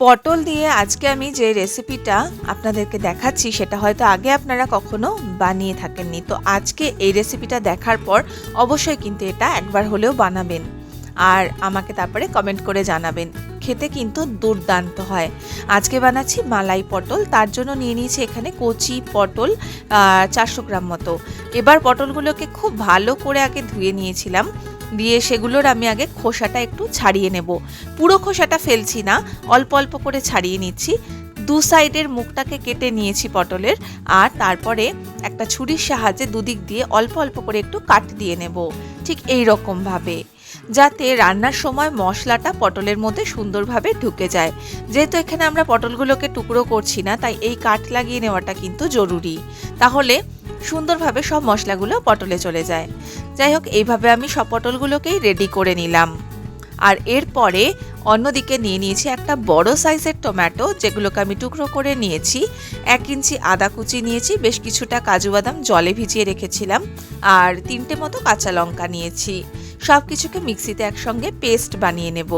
পটল দিয়ে আজকে আমি যে রেসিপিটা আপনাদেরকে দেখাচ্ছি, সেটা হয়তো আগে আপনারা কখনো বানিয়ে থাকেননি। তো আজকে এই রেসিপিটা দেখার পর অবশ্যই কিন্তু এটা একবার হলেও বানাবেন আর আমাকে তারপরে কমেন্ট করে জানাবেন। খেতে কিন্তু দুর্দান্ত হয়। আজকে বানাচ্ছি মালাই পটল, তার জন্য নিয়ে নিয়েছি এখানে কচি পটল চারশো গ্রাম মতো। এবার পটলগুলোকে খুব ভালো করে আগে ধুয়ে নিয়েছিলাম। দিয়ে সেগুলোর আমি আগে খোসাটা একটু ছাড়িয়ে নেব। পুরো খোসাটা ফেলছি না, অল্প অল্প করে ছাড়িয়ে নিচ্ছি। দু সাইডের মুখটাকে কেটে নিয়েছি পটলের, আর তারপরে একটা ছুরির সাহায্যে দুদিক দিয়ে অল্প অল্প করে একটু কাট দিয়ে নেব, ঠিক এই রকমভাবে যাতে রান্নার সময় মশলাটা পটলের মধ্যে সুন্দরভাবে ঢুকে যায়। যেহেতু এখানে আমরা পটলগুলোকে টুকরো করছি না, তাই এই কাঠ লাগিয়ে নেওয়াটা কিন্তু জরুরি। তাহলে সুন্দরভাবে সব মশলাগুলো পটলে চলে যায়। যাই হোক, এইভাবে আমি সব পটলগুলোকেই রেডি করে নিলাম। আর এরপরে অন্যদিকে নিয়ে নিয়েছি একটা বড় সাইজের টমেটো যেগুলোকে আমি টুকরো করে নিয়েছি। এক ইঞ্চি আদা কুচি নিয়েছি, বেশ কিছুটা কাজু বাদাম জলে ভিজিয়ে রেখেছিলাম। আর তিনটে মতো কাঁচা লঙ্কা নিয়েছি। সব কিছুকে মিক্সিতে একসঙ্গে পেস্ট বানিয়ে নেব।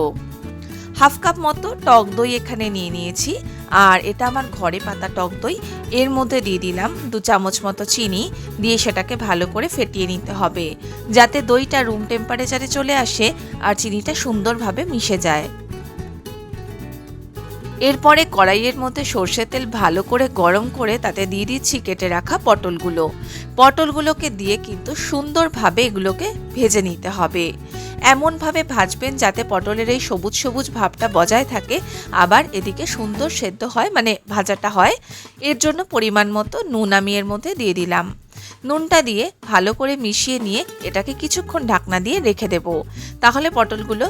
হাফ কাপ মতো টক দই এখানে নিয়ে নিয়েছি। আর এটা আমার ঘরে পাতা টক দই। এর মধ্যে দিয়ে দিলাম দু চামচ মতো চিনি। দিয়ে সেটাকে ভালো করে ফেটিয়ে নিতে হবে। যাতে দইটা রুম টেম্পারেচারে চলে আসে আর চিনিটা সুন্দরভাবে মিশে যায়। এরপরে কড়াইয়ের মধ্যে সর্ষের তেল ভালো করে গরম করে তাতে দিয়ে দিচ্ছি কেটে রাখা পটলগুলো। পটলগুলোকে দিয়ে কিন্তু সুন্দরভাবে এগুলোকে ভেজে নিতে হবে। এমনভাবে ভাজবেন যাতে পটলের এই সবুজ সবুজ ভাবটা বজায় থাকে। আবার এদিকে সুন্দর সেদ্ধ হয় মানে ভাজাটা হয়। এর জন্য পরিমাণ মতো নুন আমি এর মধ্যে দিয়ে দিলাম। নুনটা দিয়ে ভালো করে মিশিয়ে নিয়ে এটাকে কিছুক্ষণ ঢাকনা দিয়ে রেখে দেব। তাহলে পটলগুলো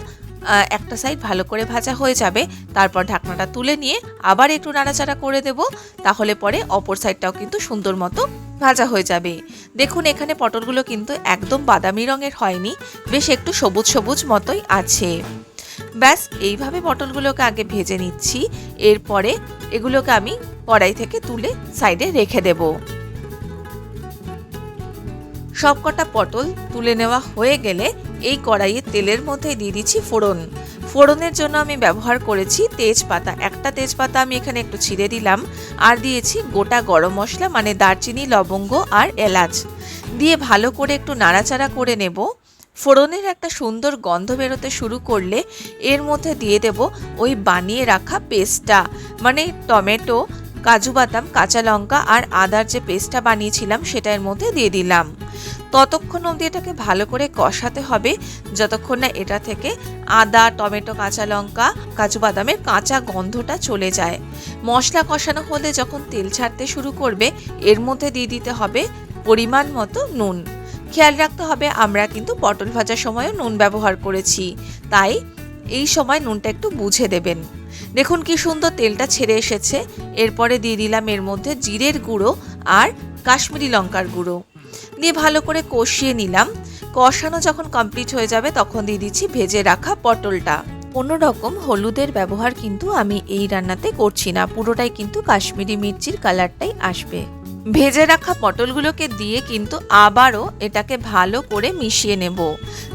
একটা সাইড ভালো করে ভাজা হয়ে যাবে, তারপর ঢাকনাটা তুলে নিয়ে আবার একটু নাড়াচাড়া করে দেব, তাহলে পরে অপর সাইডটাও কিন্তু সুন্দর মতো ভাজা হয়ে যাবে। দেখুন, এখানে পটলগুলো কিন্তু একদম বাদামি রঙের হয়নি, বেশ একটু সবুজ সবুজ মতোই আছে। ব্যাস, এইভাবে পটলগুলোকে আগে ভেজে নিচ্ছি, এরপরে এগুলোকে আমি কড়াই থেকে তুলে সাইডে রেখে দেবো। সবকটা পটল তুলে নেওয়া হয়ে গেলে এই কড়াইয়ে তেলের মধ্যে দিয়ে দিচ্ছি ফোড়ন। ফোড়নের জন্য আমি ব্যবহার করেছি তেজপাতা। একটা তেজপাতা আমি এখানে একটু ছিঁড়ে দিলাম। আর দিয়েছি গোটা গরম মশলা মানে দারচিনি, লবঙ্গ আর এলাচ। দিয়ে ভালো করে একটু নাড়াচাড়া করে নেব। ফোড়নের একটা সুন্দর গন্ধ বেরোতে শুরু করলে এর মধ্যে দিয়ে দেব ওই বানিয়ে রাখা পেস্টটা মানে টমেটো, কাজু বাদাম, কাঁচা লঙ্কা আর আদার যে পেস্টটা বানিয়েছিলাম সেটা এর মধ্যে দিয়ে দিলাম। ততক্ষণ অবধি এটাকে ভালো করে কষাতে হবে। যতক্ষণ না এটা থেকে আদা, টমেটো, কাঁচা লঙ্কা, কাজু বাদামের কাঁচা গন্ধটা চলে যায়। মশলা কষানো হলে যখন তেল ছাড়তে শুরু করবে, এর মধ্যে দিয়ে দিতে হবে পরিমাণ মতো নুন। খেয়াল রাখতে হবে আমরা কিন্তু পটল ভাজার সময়ও নুন ব্যবহার করেছি। তাই এই সময় নুনটা একটু বুঝে দেবেন। দেখুন কি সুন্দর তেলটা ছেড়ে এসেছে। এরপরে দিয়ে দিলাম এর মধ্যে জিরের গুঁড়ো আর কাশ্মীরি লঙ্কার গুঁড়ো। দিয়ে ভালো করে কষিয়ে নিলাম। কষানো যখন কমপ্লিট হয়ে যাবে, তখন দিয়ে দিচ্ছি ভেজে রাখা পটলটা। কোনো রকম হলুদের ব্যবহার কিন্তু আমি এই রান্নাতে করছি না। পুরোটাই কিন্তু কাশ্মীরি মির্চির কালারটাই আসবে। ভেজে রাখা পটলগুলোকে দিয়ে কিন্তু আবারও এটাকে ভালো করে মিশিয়ে নেব।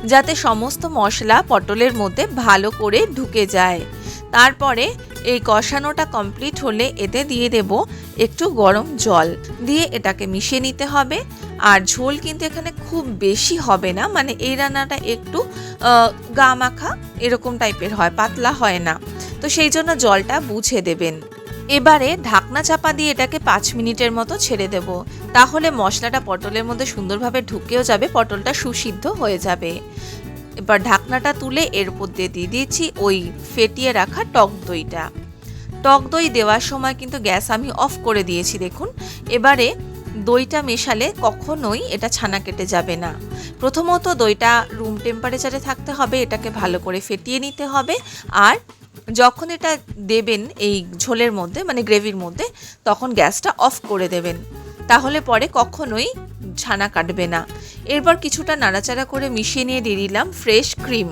যাতে সমস্ত মশলা পটলের মধ্যে ভালো করে ঢুকে যায়। তারপরে এই কষানোটা কমপ্লিট হলে এতে দিয়ে দেব একটু গরম জল। দিয়ে এটাকে মিশিয়ে নিতে হবে। আর ঝোল কিন্তু এখানে খুব বেশি হবে না মানে এই রান্নাটা একটু গা মাখা এরকম টাইপের হয়, পাতলা হয় না। তো সেই জন্য জলটা বুঝে দেবেন। এবারে ঢাকনা চাপা দিয়ে এটাকে পাঁচ মিনিটের মতো ছেড়ে দেব। তাহলে মশলাটা পটলের মধ্যে সুন্দরভাবে ঢুকেও যাবে, পটলটা সুসিদ্ধ হয়ে যাবে। এবার ঢাকনাটা তুলে এর উপর দিয়ে দিয়ে দিয়েছি ওই ফেটিয়ে রাখা টক দইটা। টক দই দেওয়ার সময় কিন্তু গ্যাস আমি অফ করে দিয়েছি, দেখুন। এবারে দইটা মেশালে কখনোই এটা ছানা কেটে যাবে না। প্রথমত দইটা রুম টেম্পারেচারে থাকতে হবে, এটাকে ভালো করে ফেটিয়ে নিতে হবে। আর যখন এটা দেবেন এই ঝোলের মধ্যে মানে গ্রেভির মধ্যে, তখন গ্যাসটা অফ করে দেবেন। তাহলে পরে কখনোই ছানা কাটবে না। এরপর কিছুটা নাড়াচাড়া করে মিশিয়ে নিয়ে দিয়ে দিলাম ফ্রেশ ক্রিম।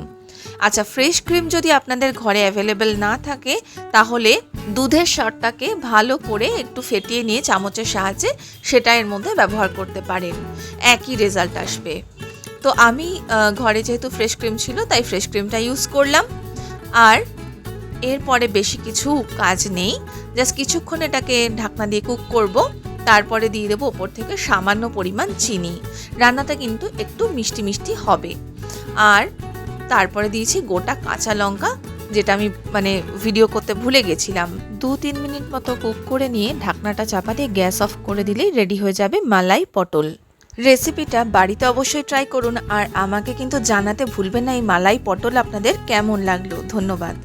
আচ্ছা ফ্রেশ ক্রিম যদি আপনাদের ঘরে অ্যাভেলেবেল না থাকে, তাহলে দুধের শটটাকে ভালো করে একটু ফেটিয়ে নিয়ে চামচের সাহায্যে সেটা এর মধ্যে ব্যবহার করতে পারেন। একই রেজাল্ট আসবে। তো আমি ঘরে যেহেতু ফ্রেশ ক্রিম ছিল, তাই ফ্রেশ ক্রিমটা ইউজ করলাম। আর এরপরে বেশি কিছু কাজ নেই। জাস্ট কিছুক্ষণ এটাকে ঢাকনা দিয়ে কুক করব। তারপরে দিয়ে দেবো ওপর থেকে সামান্য পরিমাণ চিনি। রান্নাটা কিন্তু একটু মিষ্টি মিষ্টি হবে। আর তারপরে দিয়েছি গোটা কাঁচা লঙ্কা, যেটা আমি মানে ভিডিও করতে ভুলে গেছিলাম। দু তিন মিনিট মতো কুক করে নিয়ে ঢাকনাটা চাপা দিয়ে গ্যাস অফ করে দিলেই রেডি হয়ে যাবে মালাই পটল। রেসিপিটা বাড়িতে অবশ্যই ট্রাই করুন, আর আমাকে কিন্তু জানাতে ভুলবেন না এই মালাই পটল আপনাদের কেমন লাগল। ধন্যবাদ।